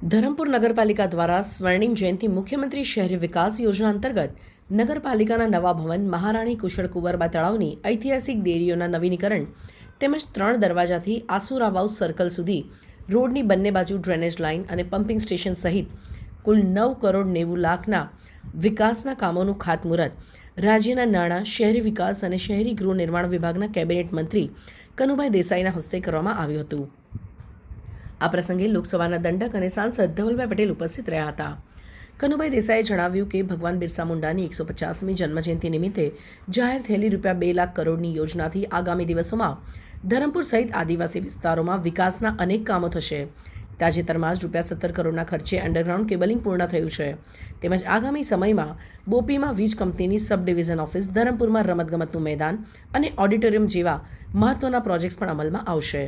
ધરમપુર નગરપાલિકા દ્વારા સ્વર્ણિમ જયંતિ મુખ્યમંત્રી શહેરી વિકાસ યોજના અંતર્ગત નગરપાલિકાના નવા ભવન, મહારાણી કુશળ કુંવરબા તળાવની ઐતિહાસિક દેરીઓના નવીનીકરણ તેમજ ત્રણ દરવાજાથી આસુરા સર્કલ સુધી રોડની બંને બાજુ ડ્રેનેજ લાઇન અને પમ્પિંગ સ્ટેશન સહિત કુલ નવ કરોડ નેવું લાખના વિકાસના કામોનું ખાતમુહૂર્ત. રાજ્યના નાણાં, શહેરી વિકાસ અને શહેરી ગૃહ નિર્માણ વિભાગના કેબિનેટ મંત્રી કનુભાઈ દેસાઈના હસ્તે કરવામાં આવ્યું હતું. આ પ્રસંગે લોકસભાના દંડક અને સાંસદ ધવલભાઈ પટેલ ઉપસ્થિત રહ્યા હતા. કનુભાઈ દેસાઈએ જણાવ્યું કે ભગવાન બિરસા મુંડાની એકસો પચાસમી જન્મજયંતિ નિમિત્તે જાહેર થયેલી રૂપિયા બે લાખ કરોડની યોજનાથી આગામી દિવસોમાં ધરમપુર સહિત આદિવાસી વિસ્તારોમાં વિકાસના અનેક કામો થશે. તાજેતરમાં જ રૂપિયા સત્તર કરોડના ખર્ચે અંડરગ્રાઉન્ડ કેબલિંગ પૂર્ણ થયું છે. તેમજ આગામી સમયમાં બોપીમાં વીજ કંપનીની સબ ડિવિઝન ઓફિસ ધરમપુરમાં રમતગમતનું મેદાન અને ઓડિટોરિયમ જેવા મહત્વના પ્રોજેક્ટ્સ પણ અમલમાં આવશે.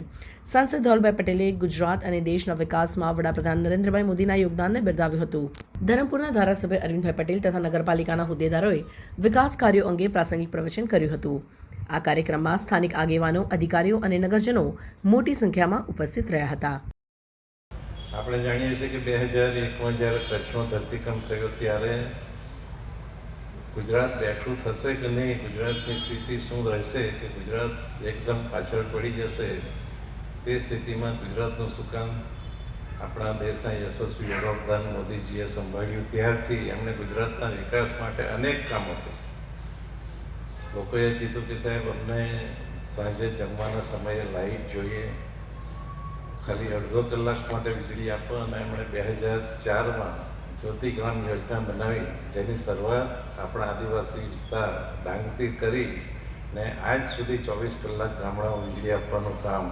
સાંસદ ધોલભાઈ પટેલે ગુજરાત અને દેશના વિકાસમાં વડાપ્રધાન નરેન્દ્રભાઈ મોદીના યોગદાનને બિરદાવ્યું હતું. ધરમપુરના ધારાસભ્ય અરવિંદભાઈ પટેલ તથા નગરપાલિકાના હોદ્દેદારોએ વિકાસ કાર્યો અંગે પ્રાસંગિક પ્રવચન કર્યું હતું. આ કાર્યક્રમમાં સ્થાનિક આગેવાનો, અધિકારીઓ અને નગરજનો મોટી સંખ્યામાં ઉપસ્થિત રહ્યા હતા. આપણે જાણીએ છીએ કે બે હજાર એકમાં જ્યારે કચ્છનો ધરતીકંપ થયો ત્યારે ગુજરાત બેઠું થશે કે નહીં? ગુજરાતની સ્થિતિ શું રહેશે કે ગુજરાત એકદમ પાછળ પડી જશે? તે સ્થિતિમાં ગુજરાતનું સુકામ આપણા દેશના યશસ્વી વડાપ્રધાન મોદીજીએ સંભાળ્યું. ત્યારથી એમણે ગુજરાતના વિકાસ માટે અનેક કામો કર્યા. લોકોએ કીધું કે સાહેબ, અમને સાંજે જમવાના સમયે લાઈટ જોઈએ. ખાલી અડધો કલાક માટે વીજળી આપવાના એમણે બે હજાર ચારમાં જ્યોતિગ્રામ યોજના બનાવી, જેની શરૂઆત આપણા આદિવાસી વિસ્તાર ડાંગથી કરી ને આજ સુધી ચોવીસ કલાક ગામડાઓ વીજળી આપવાનું કામ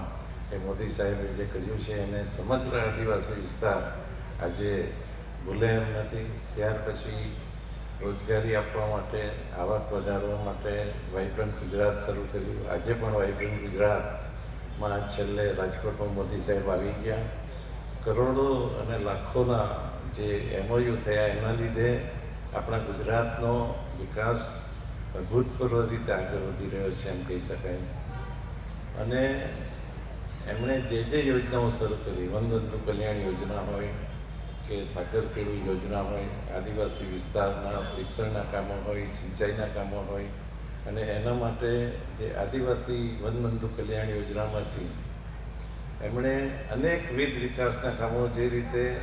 એ મોદી સાહેબે જે કર્યું છે એને સમગ્ર આદિવાસી વિસ્તાર આજે ભૂલે એમ નથી. ત્યાર પછી રોજગારી આપવા માટે, આવક વધારવા માટે વાઇબ્રન્ટ ગુજરાત શરૂ કર્યું. આજે પણ વાઇબ્રન્ટ ગુજરાત માં છેલ્લે રાજકોટમાં મોદી સાહેબ આવી ગયા. કરોડો અને લાખોના જે એમઓયુ થયા, એના લીધે આપણા ગુજરાતનો વિકાસ અભૂતપૂર્વ રીતે આગળ વધી રહ્યો છે એમ કહી શકાય. અને એમણે જે જે યોજનાઓ શરૂ કરી વનબંધુ કલ્યાણ યોજના હોય કે સાગર પેઢી યોજના હોય, આદિવાસી વિસ્તારના શિક્ષણના કામો હોય, સિંચાઈના કામો હોય અને એના માટે જે આદિવાસી વનબંધુ કલ્યાણ યોજનામાંથી એમણે અનેકવિધ વિકાસના કામો જે રીતે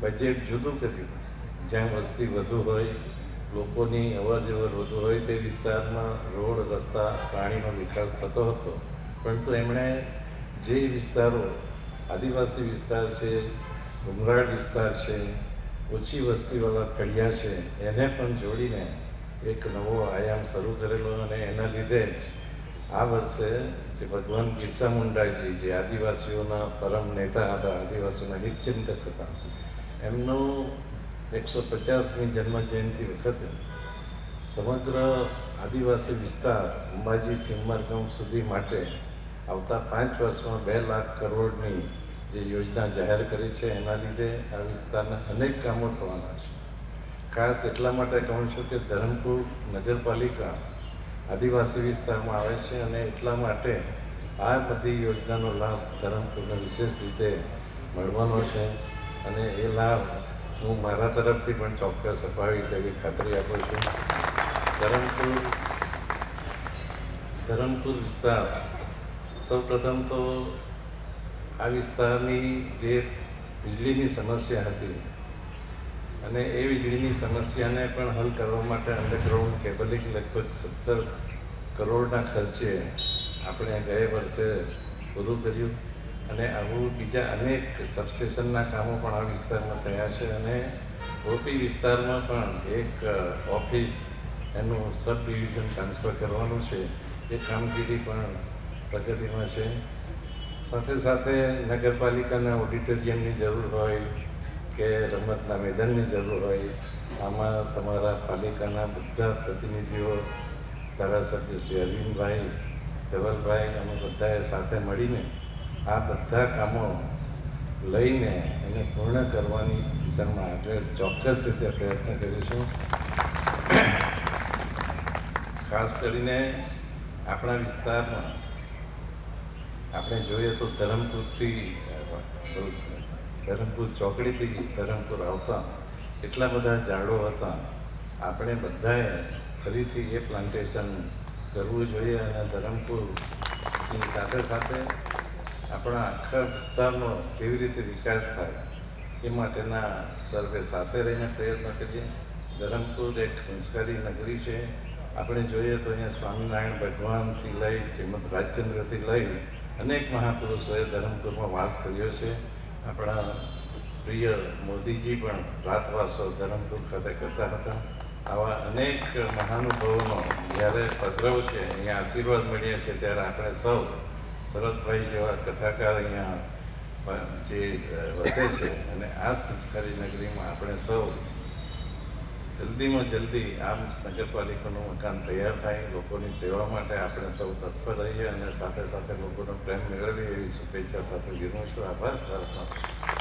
બજેટ જુદું કર્યું જ્યાં વસ્તી વધુ હોય, લોકોની અવરજવર વધુ હોય તે વિસ્તારમાં રોડ, રસ્તા, પાણીનો વિકાસ થતો હતો. પરંતુ એમણે જે વિસ્તારો, આદિવાસી વિસ્તાર છે ડુંગરાળ વિસ્તાર છે, ઓછી વસ્તીવાળા કડિયા છે, એને પણ જોડીને એક નવો આયામ શરૂ કરેલો અને એના લીધે જ આ વર્ષે જે ભગવાન બિરસા મુંડાજી જે આદિવાસીઓના પરમ નેતા હતા, આદિવાસીઓના હિતચિંતક હતા, એમનો એકસો પચાસમી જન્મ જયંતિ વખતે સમગ્ર આદિવાસી વિસ્તાર અંબાજીથી ઉમરગામ સુધી માટે આવતા પાંચ વર્ષમાં બે લાખ કરોડની જે યોજના જાહેર કરી છે, એના લીધે આ વિસ્તારના અનેક કામો થવાના છે. ખાસ એટલા માટે કહું છું કે ધરમપુર નગરપાલિકા આદિવાસી વિસ્તારમાં આવે છે અને એટલા માટે આ બધી યોજનાનો લાભ ધરમપુરને વિશેષ રીતે મળવાનો છે. અને એ લાભ હું મારા તરફથી પણ ચોક્કસ અપાવીશ એવી ખાતરી આપું છું. ધરમપુર ધરમપુર વિસ્તાર સૌપ્રથમ તો આ વિસ્તારની જે વીજળીની સમસ્યા હતી અને એ વીજળીની સમસ્યાને પણ હલ કરવા માટે અંડરગ્રાઉન્ડ કેબલિંગ લગભગ સત્તર કરોડના ખર્ચે આપણે ગયા વર્ષે પૂરું કર્યું. અને આવું બીજા અનેક સબસ્ટેશનના કામો પણ આ વિસ્તારમાં થયા છે અને ઓપી વિસ્તારમાં પણ એક ઓફિસ એનું સબ ડિવિઝન ટ્રાન્સફર કરવાનું છે. એ કામગીરી પણ પ્રગતિમાં છે. સાથે સાથે નગરપાલિકાના ઓડિટોરિયમની જરૂર હોય કે રમતના મેદાનની જરૂર હોય, આમાં તમારા પાલિકાના બધા પ્રતિનિધિઓ, ધારાસભ્ય શ્રી અરવિંદભાઈ, ધવલભાઈ, અમે બધાએ સાથે મળીને આ બધા કામો લઈને એને પૂર્ણ કરવાની દિશામાં આપણે ચોક્કસ રીતે પ્રયત્ન કરીશું. ખાસ કરીને આપણા વિસ્તારમાં આપણે જોઈએ તો ધરમપુરથી ધરમપુર ચોકડીથી ધરમપુર આવતા એટલા બધા ઝાડો હતા. આપણે બધાએ ફરીથી એ પ્લાન્ટેશન કરવું જોઈએ અને ધરમપુરની સાથે સાથે આપણા આખા વિસ્તારનો કેવી રીતે વિકાસ થાય એ માટેના સર્વે સાથે રહીને પ્રયત્ન કરીએ. ધરમપુર એક સંસ્કારી નગરી છે. આપણે જોઈએ તો અહીંયા સ્વામિનારાયણ ભગવાનથી લઈ શ્રીમદ રાજચંદ્રથી લઈ અનેક મહાપુરુષોએ ધરમપુરમાં વાસ કર્યો છે. આપણા પ્રિય મોદીજી પણ રાતવાસો ધરમપુર ખાતે કરતા હતા. આવા અનેક મહાનુભાવોનો જ્યારે પધરવ છે, અહીંયા આશીર્વાદ મળ્યા છે, ત્યારે આપણે સૌ શરદભાઈ જેવા કથાકાર અહીંયા જે વસે છે અને આ સંસ્કારી નગરીમાં આપણે સૌ જલ્દીમાં જલ્દી આમ નગરપાલિકાનું મકાન તૈયાર થાય, લોકોની સેવા માટે આપણે સૌ તત્પર રહીએ અને સાથે સાથે લોકોનો પ્રેમ મેળવીએ એવી શુભેચ્છા સાથે વિરમું છું આભાર ભારત માતા.